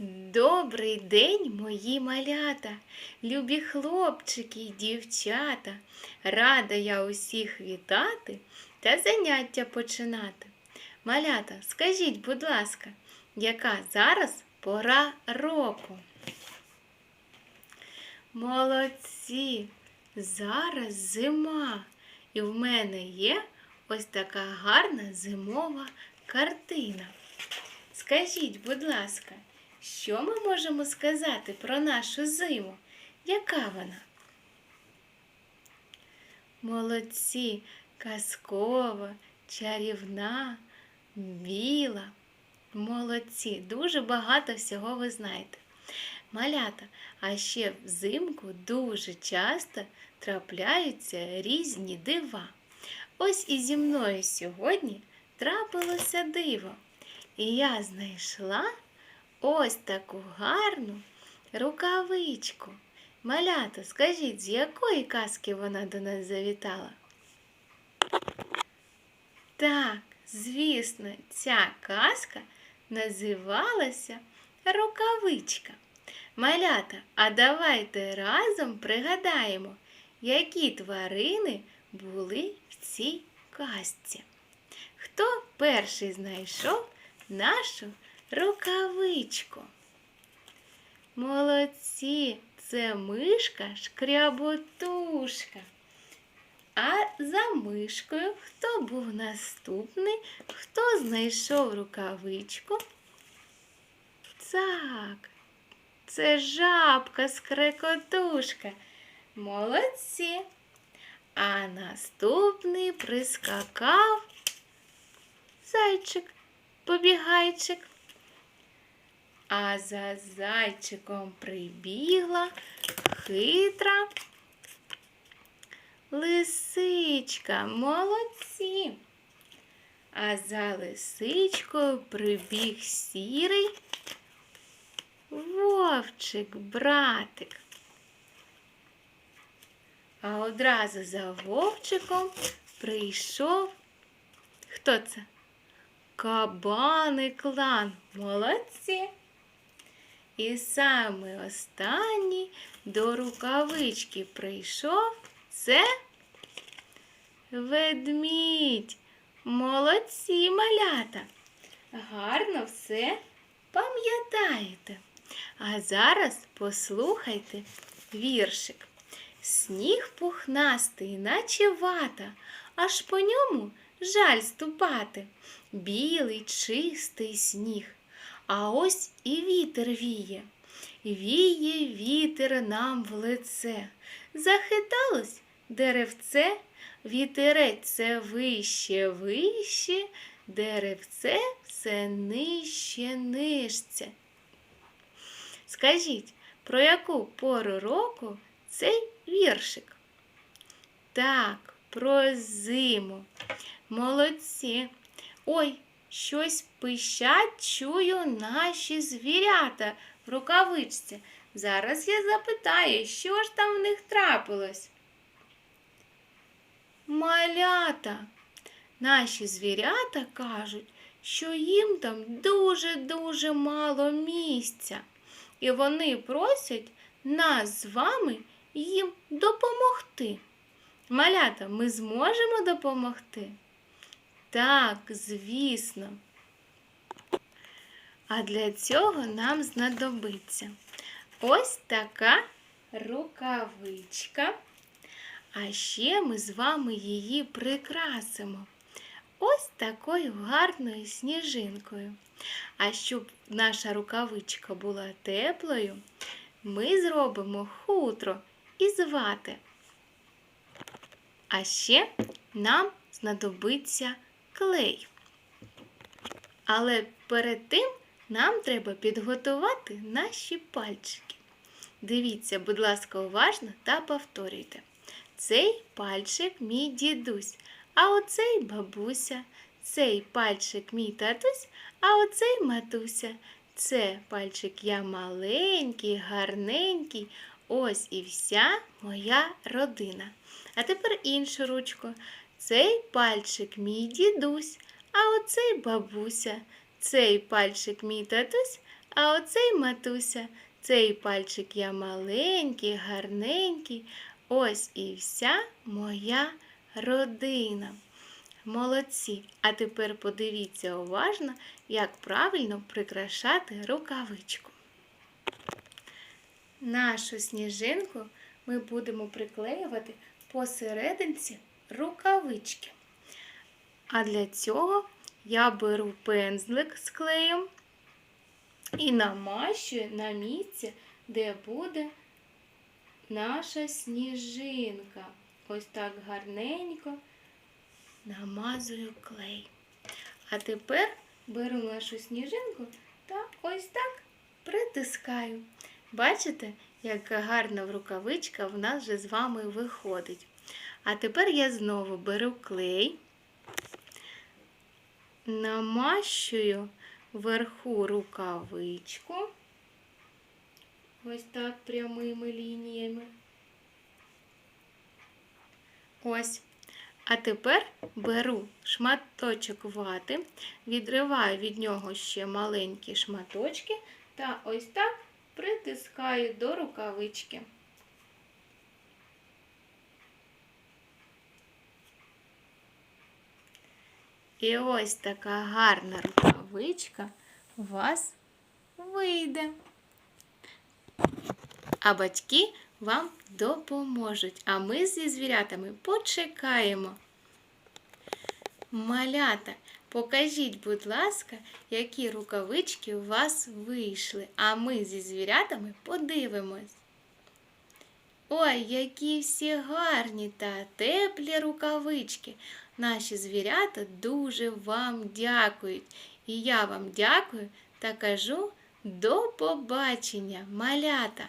Добрий день, мої малята, любі хлопчики й дівчата. Рада я усіх вітати та заняття починати. Малята, скажіть, будь ласка, яка зараз пора року? Молодці! Зараз зима, і в мене є ось така гарна зимова картина. Скажіть, будь ласка, що ми можемо сказати про нашу зиму? Яка вона? Молодці, казкова, чарівна, біла. Молодці, дуже багато всього ви знаєте. Малята, а ще взимку дуже часто трапляються різні дива. Ось і зі мною сьогодні трапилося диво. І я знайшла ось таку гарну рукавичку. Малята, скажіть, з якої казки вона до нас завітала? Так, звісно, ця казка називалася Рукавичка. Малята, а давайте разом пригадаємо, які тварини були в цій казці. Хто перший знайшов нашу рукавичку? Молодці, це мишка шкряботушка. А за мишкою хто був наступний? Хто знайшов рукавичку? Так, це жабка скрекотушка. Молодці. А наступний прискакав зайчик, побігайчик. А за зайчиком прибігла хитра лисичка. Молодці. А за лисичкою прибіг сірий вовчик, братик. А одразу за вовчиком прийшов. Хто це? Кабани клан. Молодці. І саме останній до рукавички прийшов це ведмідь. Молодці малята. Гарно все пам'ятаєте. А зараз послухайте віршик. Сніг пухнастий, наче вата, аж по ньому жаль ступати. Білий, чистий сніг. А ось і вітер віє. Віє вітер нам в лице. Захиталось деревце, вітерець все вище, вище, деревце все нижче, нижче. Скажіть, про яку пору року цей віршик? Так, про зиму. Молодці. Ой, щось пищать, чую наші звірята в рукавичці. Зараз я запитаю, що ж там в них трапилось? Малята. Наші звірята кажуть, що їм там дуже-дуже мало місця. І вони просять нас з вами їм допомогти. Малята, ми зможемо допомогти? Так, звісно. А для цього нам знадобиться ось така рукавичка. А ще ми з вами її прикрасимо ось такою гарною сніжинкою. А щоб наша рукавичка була теплою, ми зробимо хутро із вати. А ще нам знадобиться клей. Але перед тим нам треба підготувати наші пальчики. Дивіться, будь ласка, уважно та повторюйте. Цей пальчик мій дідусь, а оцей бабуся, цей пальчик мій татусь, а оцей матуся. Це пальчик я маленький, гарненький. Ось і вся моя родина. А тепер іншу ручку. Цей пальчик мій дідусь, а оцей бабуся. Цей пальчик мій татусь, А оцей матуся, цей пальчик я маленький, гарненький. Ось і вся моя родина. Молодці. А тепер подивіться уважно, як правильно прикрашати рукавичку. Нашу сніжинку ми будемо приклеювати посерединці рукавички. А для цього я беру пензлик з клеєм і намащую на місце, де буде наша сніжинка. Ось так гарненько намазую клей. А тепер беру нашу сніжинку та ось так притискаю. Бачите, яка гарна рукавичка в нас вже з вами виходить. А тепер я знову беру клей, намащую вверху рукавичку. Ось так прямими лініями. Ось. А тепер беру шматочок вати, відриваю від нього ще маленькі шматочки та ось так притискаю до рукавички. І ось така гарна рукавичка у вас вийде. А батьки вам допоможуть. А ми зі звірятами почекаємо. Малята, покажіть, будь ласка, які рукавички у вас вийшли, а ми зі звірятами подивимось. Ой, які всі гарні та теплі рукавички. Наші звірята дуже вам дякують. І я вам дякую та кажу до побачення, малята!